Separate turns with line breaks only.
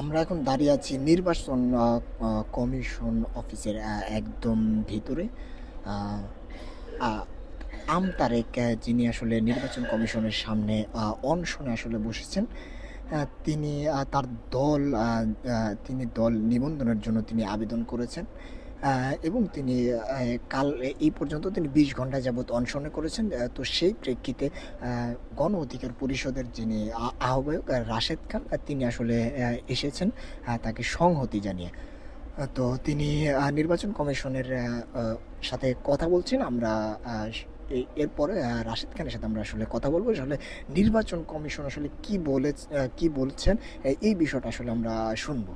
আমরা এখন দাঁড়িয়ে আছি নির্বাচন কমিশন অফিসের একদম ভিতরে। আম তারেক যিনি আসলে নির্বাচন কমিশনের সামনে অনশনে আসলে বসেছেন তিনি তার দল তিনি দল নিবন্ধনের জন্য তিনি আবেদন করেছেন। এবং তিনি কাল এই পর্যন্ত তিনি বিশ ঘণ্টা যাবৎ অনশনে করেছেন। তো সেই প্রেক্ষিতে গণ অধিকার পরিষদের যিনি আহ্বায়ক আহ, রাশেদ খান তিনি আসলে এসেছেন তাকে সংহতি জানিয়ে। তো তিনি নির্বাচন কমিশনের সাথে কথা বলছেন। আমরা এরপরে রাশেদ খানের সাথে আমরা আসলে কথা বলব আসলে নির্বাচন কমিশন আসলে কি বলে কি বলছেন এই বিষয়টা আসলে আমরা শুনব।